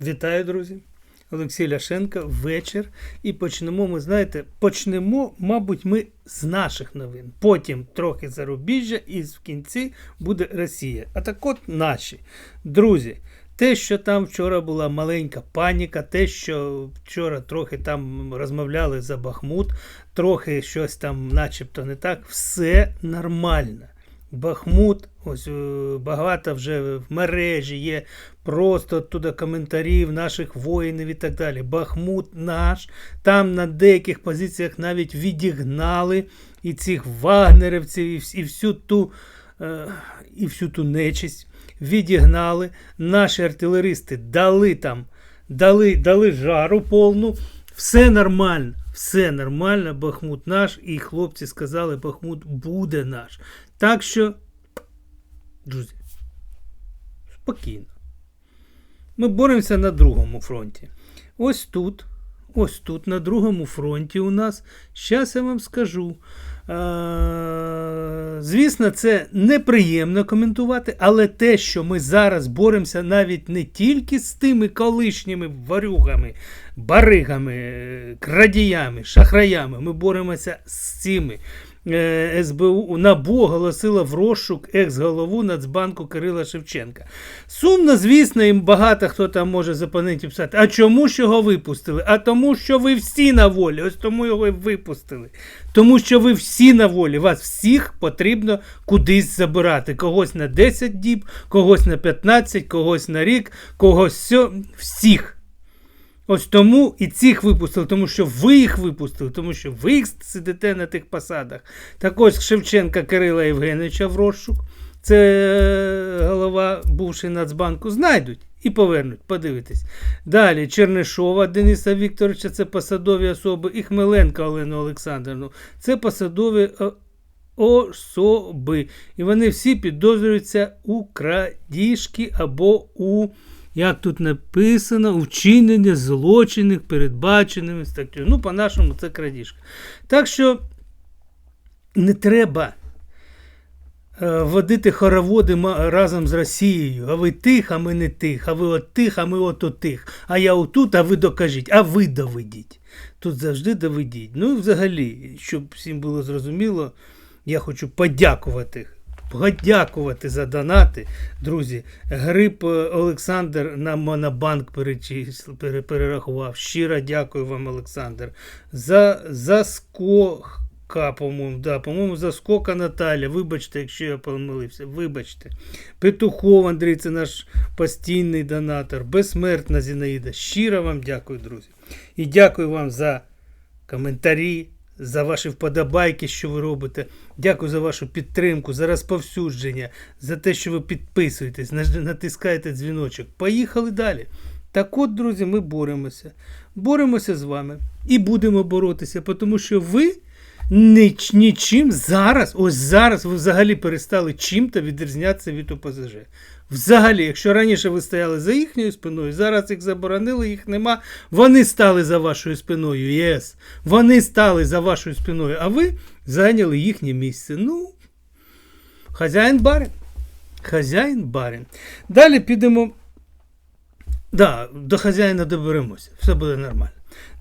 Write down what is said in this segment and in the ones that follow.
Вітаю, друзі! Олексій Ляшенко, вечір. І почнемо ми, знаєте, почнемо, мабуть, ми з наших новин. Потім трохи зарубіжжя, і в кінці буде Росія. А так от наші. Друзі, те, що там вчора була маленька паніка, те, що вчора трохи там розмовляли за Бахмут, трохи щось там, начебто, не так, все нормально. Бахмут, ось е, багато вже в мережі є просто туди коментарів наших воїнів і так далі. Бахмут наш. Там на деяких позиціях навіть відігнали і цих вагнерівців, і, всю ту, е, і всю ту нечисть відігнали. Наші артилеристи дали там, дали, дали жару повну. Все нормально, все нормально, Бахмут наш, і хлопці сказали, Бахмут буде наш. Так що, друзі, спокійно. Ми боремося на другому фронті. Ось тут, ось тут, на другому фронті у нас, зараз я вам скажу. Звісно, це неприємно коментувати, але те, що ми зараз боремося навіть не тільки з тими колишніми варюгами, баригами, крадіями, шахраями, ми боремося з цими. Е, СБУ НАБУ оголосила в розшук екс-голову Нацбанку Кирила Шевченка. Сумно, звісно, їм багато хто там може запанити і писати. А чому ж його випустили? А тому, що ви всі на волі. Ось тому його випустили. Тому що ви всі на волі. Вас всіх потрібно кудись забирати. Когось на 10 діб, когось на 15, когось на рік, когось всіх. Ось тому і цих випустили, тому що ви їх випустили, тому що ви їх сидите на тих посадах. Так ось Шевченка Кирила Євгеновича в розшук. Це е, голова бувший Нацбанку. Знайдуть і повернуть, подивитесь. Далі Чернишова Дениса Вікторовича, це посадові особи, і Хмеленка Олену Олександрівну. Це посадові е, особи. І вони всі підозрюються у крадіжки або у як тут написано, вчинення злочинів, передбаченими статтю. Ну, по-нашому, це крадіжка. Так що не треба е, водити хороводи разом з Росією. А ви тих, а ми не тих, а ви от тих, а ми от отих. А я отут, а ви докажіть, а ви доведіть. Тут завжди доведіть. Ну і взагалі, щоб всім було зрозуміло, я хочу подякувати. Подякувати за донати, друзі. Гриб е, Олександр на Монобанк перерахував. Щиро дякую вам, Олександр. За, за скока, по-моєму, да, по-моєму, за скока Наталя. Вибачте, якщо я помилився. Вибачте. Петухов Андрій, це наш постійний донатор. Безсмертна Зінаїда. Щиро вам дякую, друзі. І дякую вам за коментарі, за ваші вподобайки, що ви робите. Дякую за вашу підтримку, за розповсюдження, за те, що ви підписуєтесь, натискаєте дзвіночок. Поїхали далі. Так от, друзі, ми боремося. Боремося з вами і будемо боротися, тому що ви ніч, нічим зараз, ось зараз ви взагалі перестали чим-то відрізнятися від ОПЗЖ. Взагалі, якщо раніше ви стояли за їхньою спиною, зараз їх заборонили, їх нема. Вони стали за вашою спиною. Єс. Вони стали за вашою спиною, а ви зайняли їхнє місце. Ну, хазяїн барин. Хазяїн барин. Далі підемо. Да, до хазяїна доберемося, все буде нормально.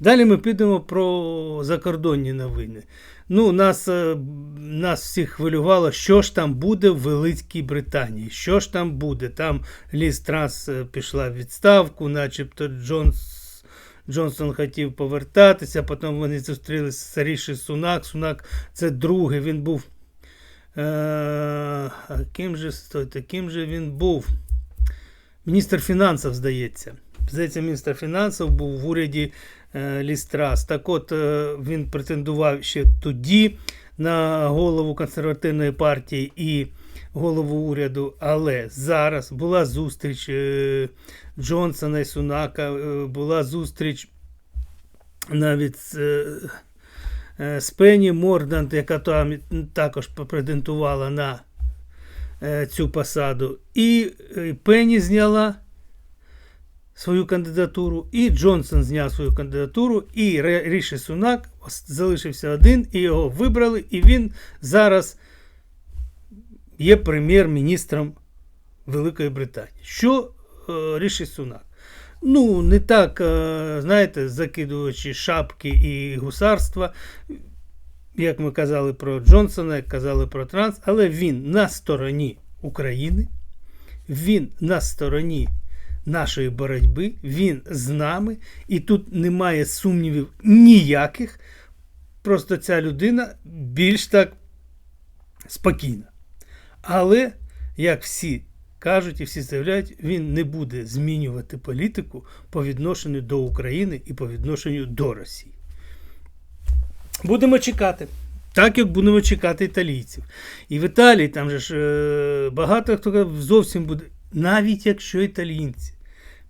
Далі ми підемо про закордонні новини. Ну, нас, е, нас всіх хвилювало, що ж там буде в Великій Британії. Що ж там буде? Там Ліз Транс е, пішла в відставку, начебто Джонс, Джонсон хотів повертатися, потім вони зустрілися з Саріші Сунак. Сунак це другий, він був. Е, а ким же, стойте, ким же він був? Міністр фінансів, здається. Здається, міністр фінансів був в уряді е, Лістрас. Так от е, він претендував ще тоді на голову консервативної партії і голову уряду. Але зараз була зустріч е, Джонсона і Сунака, е, була зустріч навіть е, е, з Пенні Мордант, яка там також претендувала на е, цю посаду. І е, Пенні зняла свою кандидатуру, і Джонсон зняв свою кандидатуру, і Ріші Сунак залишився один, і його вибрали, і він зараз є прем'єр-міністром Великої Британії. Що е, Ріші Сунак? Ну, не так, е, знаєте, закидуючи шапки і гусарства, як ми казали про Джонсона, як казали про Транс, але він на стороні України, він на стороні нашої боротьби, він з нами, і тут немає сумнівів ніяких. Просто ця людина більш так спокійна. Але, як всі кажуть і всі заявляють, він не буде змінювати політику по відношенню до України і по відношенню до Росії. Будемо чекати. Так як будемо чекати італійців. І в Італії там же ж е, багато хто зовсім буде, навіть якщо італійці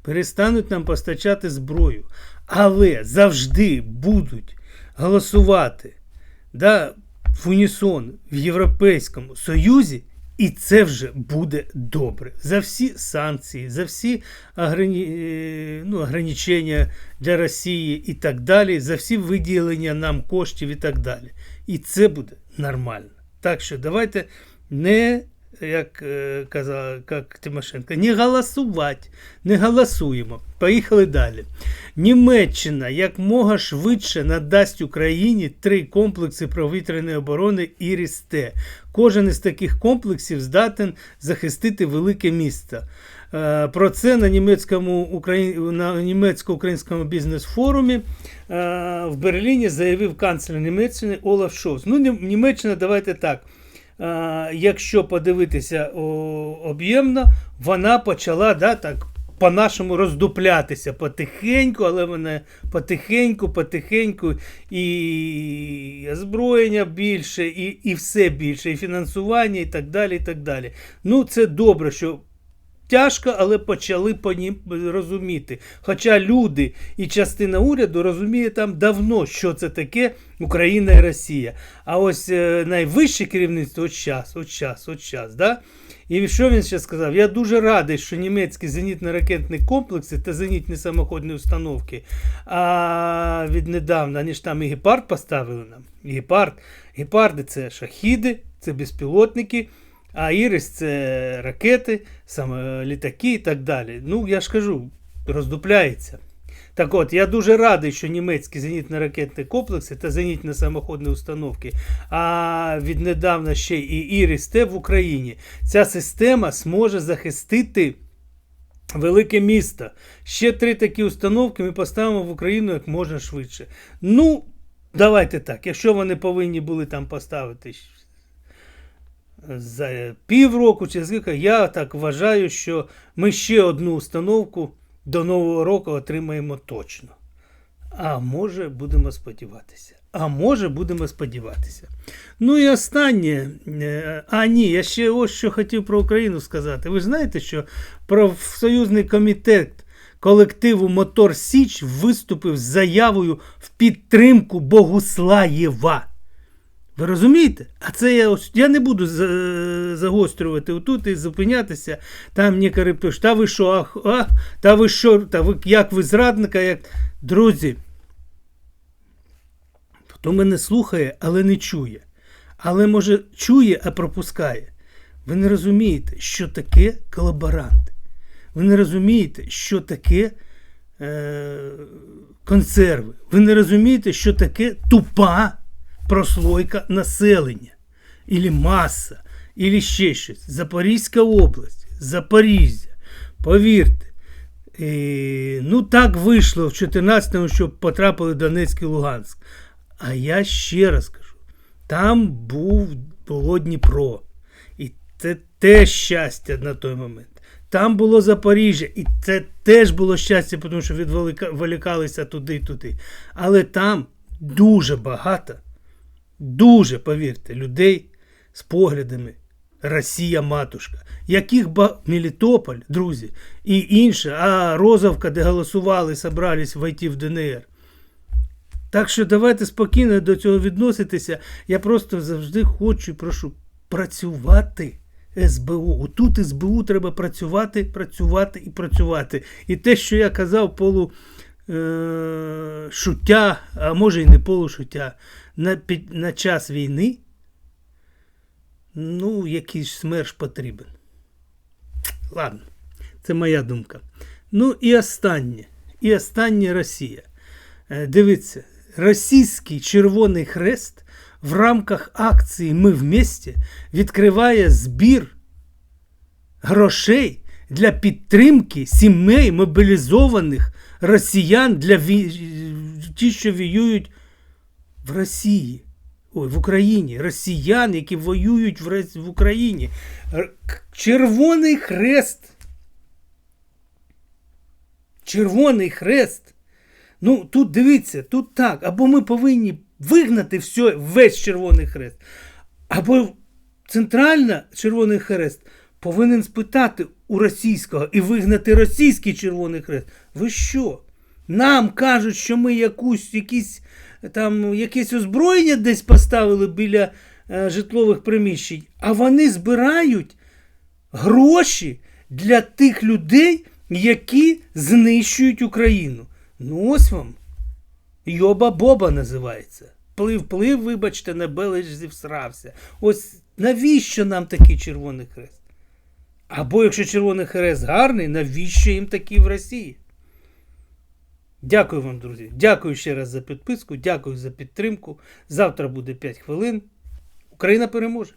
перестануть нам постачати зброю, але завжди будуть голосувати да, в унісон в Європейському Союзі, і це вже буде добре. За всі санкції, за всі ограні... е, ну, ограничення для Росії і так далі, за всі виділення нам коштів і так далі. І це буде нормально. Так що давайте не, як е, казав як Тимошенко, не голосувати, не голосуємо. Поїхали далі. Німеччина якмога швидше надасть Україні три комплекси повітряної оборони Іріс-Т. Кожен із таких комплексів здатен захистити велике місто. Е, Про це на німецькому на німецько-українському бізнес-форумі е, в Берліні заявив канцлер Німеччини Олаф Шолц. Ну, Німеччина, давайте так. Якщо подивитися об'ємно, вона почала да, так, по-нашому роздуплятися потихеньку, але вона потихеньку, потихеньку і озброєння більше, і, і все більше, і фінансування, і так далі. і так далі. Ну, це добре, що Тяжко, але почали по нім розуміти. Хоча люди і частина уряду розуміє там давно, що це таке Україна і Росія. А ось е, найвище керівництво от час, от час, от час. Да? І що він ще сказав? Я дуже радий, що німецькі зенітно-ракетні комплекси та зенітні самоходні установки. А віднедавна вони там і гепард поставили нам. Гепард. Гепарди це шахіди, це безпілотники. А Ірис це ракети, саме літаки і так далі. Ну, я ж кажу, роздупляється. Так от, я дуже радий, що німецькі зенітно-ракетні комплекси та зенітно-самоходні установки, а віднедавна ще і Ірис Т в Україні. Ця система зможе захистити велике місто. Ще три такі установки ми поставимо в Україну як можна швидше. Ну, давайте так. Якщо вони повинні були там поставити за півроку чи скільки, я так вважаю, що ми ще одну установку до Нового року отримаємо точно. А може, будемо сподіватися. А може, будемо сподіватися. Ну і останнє. Е, А, ні, я ще ось що хотів про Україну сказати. Ви знаєте, що профсоюзний комітет колективу Мотор Січ виступив з заявою в підтримку Богуслаєва. Ви розумієте? А це я я не буду за- загострювати отут і зупинятися. Там некоторі пишуть, та ви що, ах, а, та ви що, та ви як ви зрадника, як. Друзі, хто мене слухає, але не чує. Але може чує, а пропускає. Ви не розумієте, що таке колаборанти. Ви не розумієте, що таке е, консерви. Ви не розумієте, що таке тупа прослойка населення, ілі маса, ілі ще щось. Запорізька область, Запоріжжя. Повірте, е, ну так вийшло в 14-му, щоб потрапили Донецьк і Луганськ. А я ще раз кажу: там був було Дніпро. І це те щастя на той момент. Там було Запоріжжя, і це теж було щастя, тому що відволікалися туди і туди. Але там дуже багато дуже, повірте, людей з поглядами Росія матушка, яких ба... Мелітополь, друзі, і інше, а Розовка, де голосували, собрались войти в ДНР. Так що давайте спокійно до цього відноситися. Я просто завжди хочу і прошу працювати. СБУ. Отут СБУ треба працювати, працювати і працювати. І те, що я казав, полу е, а може і не полушуття, на, під, на час війни, ну, якийсь смерш потрібен. Ладно, це моя думка. Ну і останнє. І останнє Росія. Е, Дивіться, російський Червоний Хрест в рамках акції Ми вместе відкриває збір грошей для підтримки сімей мобілізованих росіян для ві- ті, що воюють в Росії. Ой, в Україні. Росіян, які воюють в, в Україні. Червоний хрест. Червоний хрест. Ну, тут дивіться, тут так. Або ми повинні вигнати все, весь Червоний хрест, або центральна Червоний хрест повинен спитати у російського і вигнати російський Червоний хрест. Ви що? Нам кажуть, що ми якусь, якісь, там, якесь озброєння десь поставили біля е, житлових приміщень, а вони збирають гроші для тих людей, які знищують Україну. Ну ось вам. Йоба-боба називається. Плив, плив, вибачте, на белич зівсрався. Ось навіщо нам такий Червоний хрест? Або якщо Червоний хрест гарний, навіщо їм такий в Росії? Дякую вам, друзі. Дякую ще раз за підписку, дякую за підтримку. Завтра буде 5 хвилин. Україна переможе.